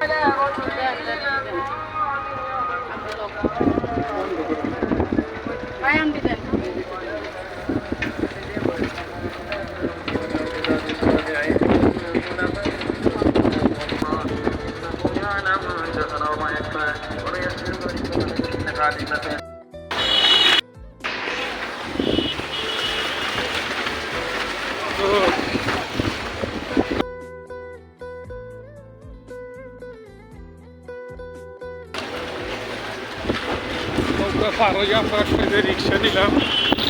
现在要过去，现在要。হয়ে আমরা আসলে রিক্সা নিলাম।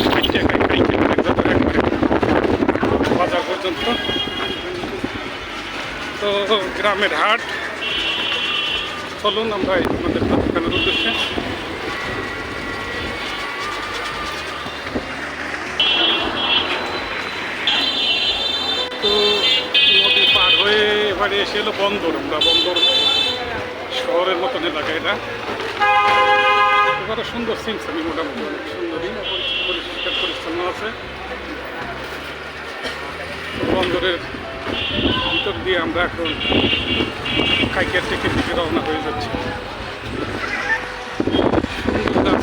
ষাট টাকায় খাইতে একবারে বাজার পর্যন্ত। তো গ্রামের হাট। চলুন আমরা আমাদের দোকানের উদ্দেশ্যে। তো নদী পার হয়ে এবারে এসে এলো বন্দর। আমরা বন্দর শহরের মতন এলাকা এটা। এবারে সুন্দর সিমসামি মোটামুটি অনেক সুন্দরই পরিষ্কার পরিচ্ছন্ন আছে। বন্দরের ভিতর দিয়ে আমরা এখন খাইকে থেকে দিকে রওনা হয়ে যাচ্ছি। সুন্দর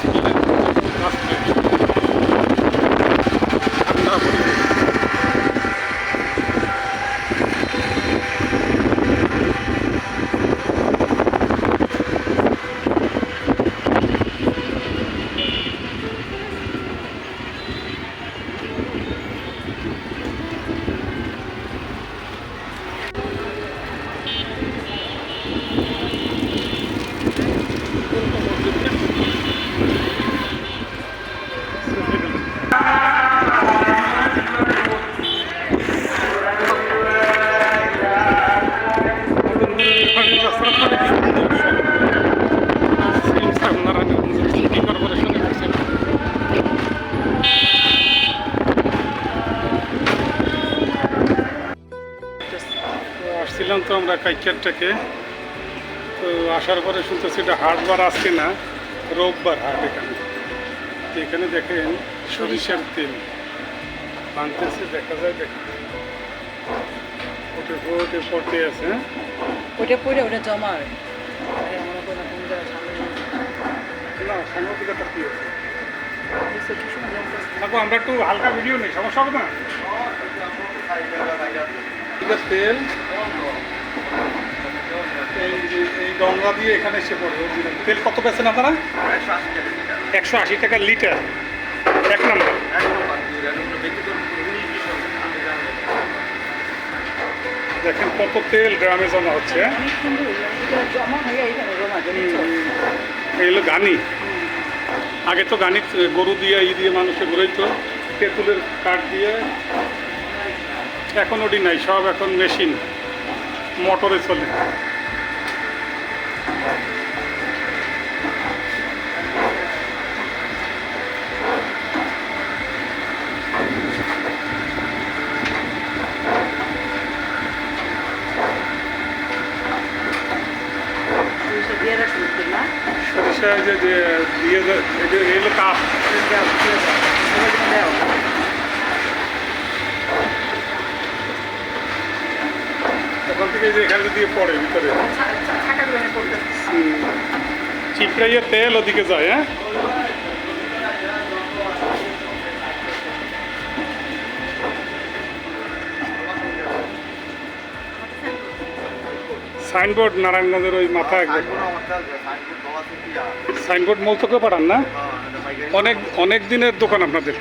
আমরা কাইকার থেকে। তো আসার পরে শুনতেছি এটা হাটবার আজকে না রোববার হাট এখানে। এখানে দেখেন সরিষার তেল। বানতেছে দেখা যায় দেখা ওটে ওটে পড়তে আছে। ওইটা পড়ে ওটা জমা হয়। আরে আমার কোনো কোন জায়গায় সামনে না সাংবাদিকতা কি আছে? দেখো আমরা একটু হালকা ভিডিও নেই সমস্যা হবে না? তেল। এই এই গঙ্গা দিয়ে এখানে এসে পড়ে original। তেল কত পেয়েছেন আপনারা? একশো আশি টাকা লিটার। এক নম্বর। দেখেন কত তেল গ্রামে জমা হচ্ছে। হলো গানি। আগে তো গানি গরু দিয়ে, ই দিয়ে মানুষে ঘুরাইতো। তেঁতুলের কাঠ দিয়ে। এখন ওটি নাই, সব এখন মেশিন। মোটরে চলে। সে দিয়ে রাখুন না সরিষা যে যে দিয়ে যে- এই কাপ থেকে যে এখানে দিয়ে পড়ে ভিতরে। চিপড়াইয়ের তেল ওদিকে যায় হ্যাঁ? সাইনবোর্ড নারায়ণগঞ্জের ওই মাথা একদম। সাইনবোর্ড মৌতকে পাঠান না? অনেক অনেক দিনের দোকান আপনাদের।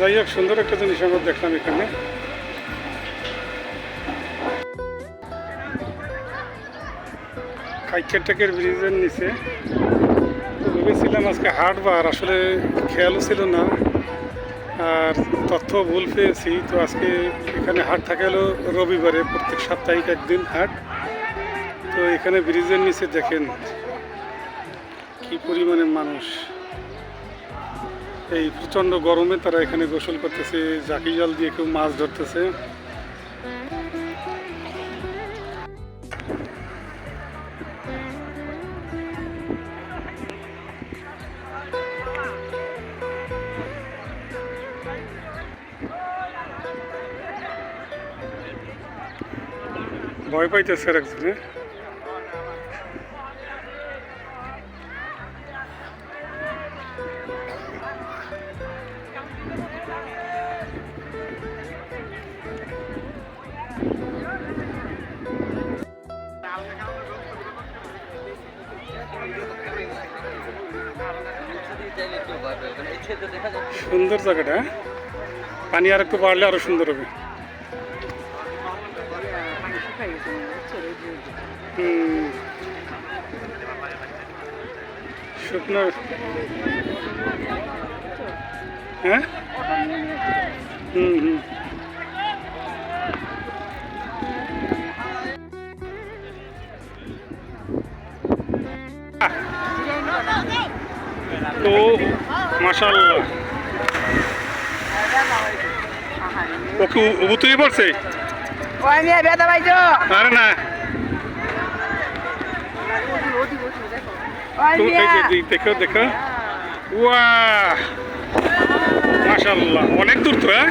যাই হোক, সুন্দর একটা জিনিস আমরা দেখলাম এখানে। কাইকের টেকের ব্রিজের নিচে। ভেবেছিলাম আজকে হাটবার, আসলে খেয়ালও ছিল না। আর তথ্য ভুল পেয়েছি, তো আজকে এখানে হাট থাকে হলো রবিবারে, প্রত্যেক সাপ্তাহিক একদিন হাট। তো এখানে ব্রিজের নিচে দেখেন, কি পরিমাণে মানুষ। এই প্রচণ্ড গরমে তারা এখানে গোসল করতেছে জাকি জাল দিয়ে কেউ মাছ ধরতেছে। ভয় পাইতেছে একজনে সুন্দর জায়গাটা হ্যাঁ? পানি আর একটু বাড়লে আরও সুন্দর হবে পানি শুকাই গেছে মনে হচ্ছে ওই যে ওই যে। হুম। শুকনো হ্যাঁ হুম হুম তো মাশাল্লাহ ও কি উবুতুই পড়ছে? ওই বেদা আরে না। দেখো দেখো। ওয়া মাশাল্লাহ অনেক দূর তো হ্যাঁ?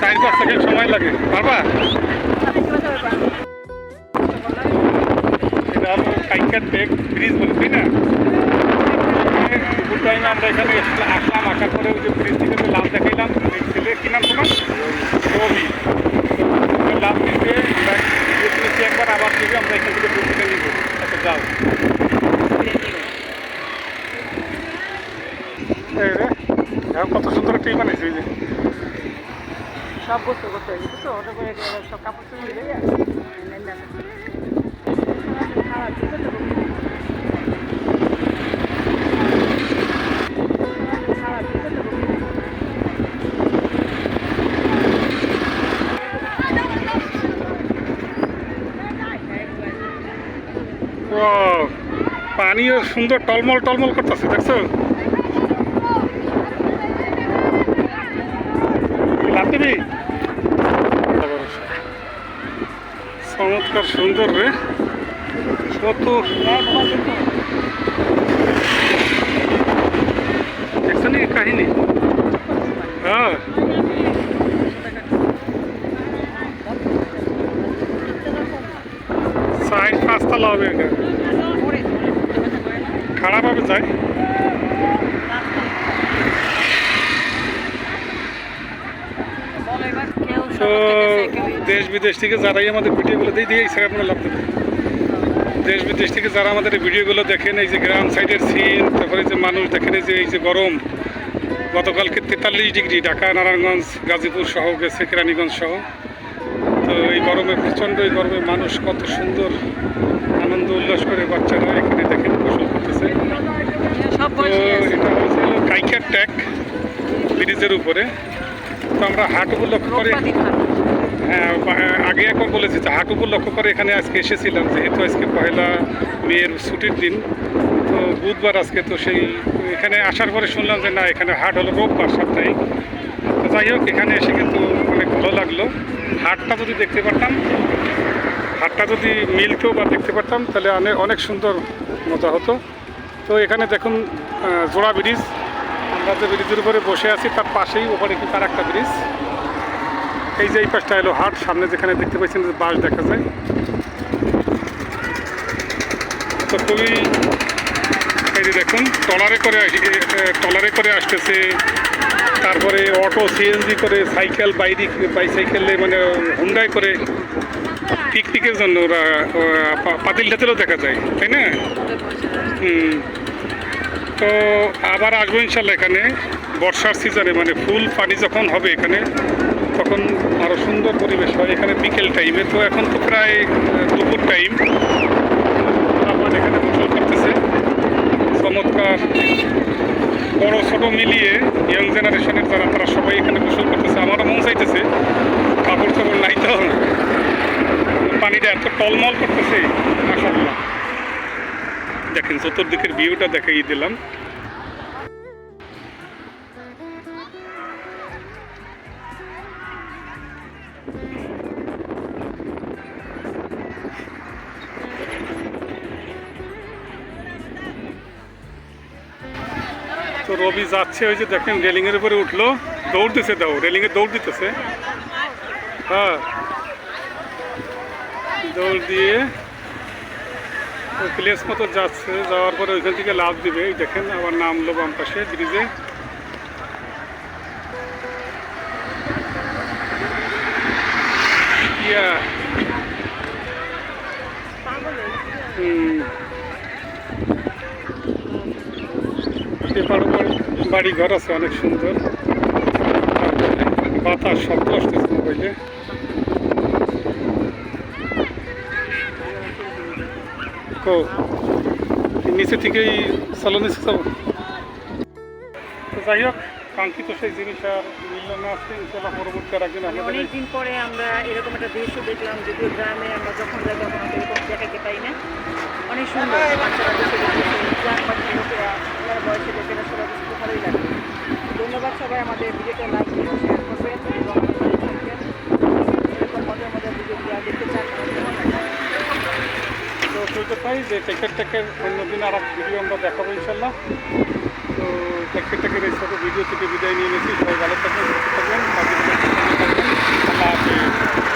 চার পাঁচ সেকেন্ড সময় লাগে। পারবা? এটা হলো ব্রিজ বলে তাই না দুপুর টাইমে আমরা এখানে আসলাম আসার পরে ওই যে ব্রিজ থেকে যে লাভ দেখাইলাম এই ছেলে কি নাম তোমার? রবি। লাভ এখান থেকে থেকে নিব। আচ্ছা কত সুন্দর টি বানাইছে যে। সব করতে হয় বুঝছ? ওটা করে সব কাপড় চুপড় পানিও সুন্দর টলমল টলমল করতেছে দেখছ? চমৎকার সুন্দর রে। কত দেখছ নি কাহিনী হ্যাঁ সাইড পাঁচতলা হবে এটা খারাপভাবে যায় তো দেশ বিদেশ থেকে যারাই আমাদের ভিডিওগুলো দিয়ে দিয়ে স্যার আপনার লাভ দেশ বিদেশ থেকে যারা আমাদের এই ভিডিওগুলো দেখেন এই যে গ্রাম সাইডের সিন তারপরে যে মানুষ দেখেন এই যে এই যে গরম। গতকালকে তেতাল্লিশ ডিগ্রি ঢাকা নারায়ণগঞ্জ গাজীপুর সহ গেছে কেরানীগঞ্জ সহ। তো এই গরমে প্রচণ্ড এই গরমে মানুষ কত সুন্দর আনন্দ উল্লাস করে বাচ্চারা এখানে দেখেন গোসল করতেছে। তো এটা হচ্ছে কাইকার ট্যাক ব্রিজের উপরে। তো আমরা হাটুকু লক্ষ্য করে হ্যাঁ আগে একবার বলেছি যে হাটুকু লক্ষ্য করে এখানে আজকে এসেছিলাম যেহেতু আজকে পয়লা মেয়ের ছুটির দিন। তো বুধবার আজকে তো সেই এখানে আসার পরে শুনলাম যে না এখানে হাট হলো রোববার সাপ্তাহিক। তো যাই হোক এখানে এসে কিন্তু অনেক ভালো লাগল। হাটটা যদি দেখতে পারতাম হাটটা যদি মিলতো বা দেখতে পারতাম তাহলে অনেক অনেক সুন্দর মজা হতো। তো এখানে দেখুন জোড়া ব্রিজ। আমরা যে ব্রিজের উপরে বসে আছি, তার পাশেই ওপরে কিন্তু আর একটা ব্রিজ। এই যে এই পাশটা এলো হাট, সামনে যেখানে দেখতে পাচ্ছেন যে বাস দেখা যায়। তো খুবই এই যে দেখুন টলারে করে টলারে করে আসতেছে। তারপরে অটো সিএনজি করে, সাইকেল, বাইরিক বাইসাইকেলে মানে হুন্ডাই করে। পিকনিকের জন্য ওরা পাতিল টাতিলও দেখা যায়, তাই না? হুম। তো আবার আসব ইনশাল্লাহ এখানে। বর্ষার সিজনে মানে ফুল পানি যখন হবে এখানে, তখন আরও সুন্দর পরিবেশ হয়। এখানে বিকেল টাইমে তো এখন তো প্রায় দুপুর টাইম আবার এখানে গোসল করতেছে। চমৎকার। বড় ছোট মিলিয়ে ইয়াং জেনারেশনের যারা, তারা সবাই এখানে গোসল করতেছে। আমারও মন চাইতেছে কাপড় চাপড় নাই তো। পানিটা এত টলমল করতেছে মাসাল্লাহ দেখেন, চতুর্দিকের ভিউটা দেখাই দিলাম। তো রবি যাচ্ছে, ওই যে দেখেন, রেলিংয়ের উপরে উঠল। দৌড় দিছে দাও, রেলিংয়ে দৌড় দিতেছে। হ্যাঁ। দৌড় দিয়ে প্লেস মতো যাচ্ছে, যাওয়ার পরে ওইখান থেকে লাভ দিবে। দেখেন, আবার নামলো বাম পাশে, ব্রিজে। বাড়ি ঘর আছে, অনেক সুন্দর। বাতাস, শব্দ আসতেছে মোবাইলে। কো, নিচে থেকেই চালো নিচে যাব। তো যাই হোক, কাঙ্ক্ষিত সেই জিনিস আর মিলল না আসছে ইনশাল্লাহ পরবর্তী আর একদিন এই- অনেকদিন পরে আমরা এরকম একটা দৃশ্য দেখলাম, যদিও গ্রামে আমরা যখন যাই তখন এরকম দেখাতে পাই না। অনেক সুন্দর, বাচ্চারা বাড়ির লোকেরা বয়সের লোকেরা সবাই ভালোই লাগে। ধন্যবাদ সবাই আমাদের ভিডিওটা লাইক করবেন এবং হতে পারি, যে টেকের টেকের অন্যদিন আর এক ভিডিও আমরা দেখাবো ইনশাল্লাহ। তো টেকের টেকের এই ছোটো ভিডিও থেকে বিদায় নিয়ে নিয়েছি, সবাই ভালো থাকবেন, সুস্থ থাকবেন। আল্লাহ হাফিজ।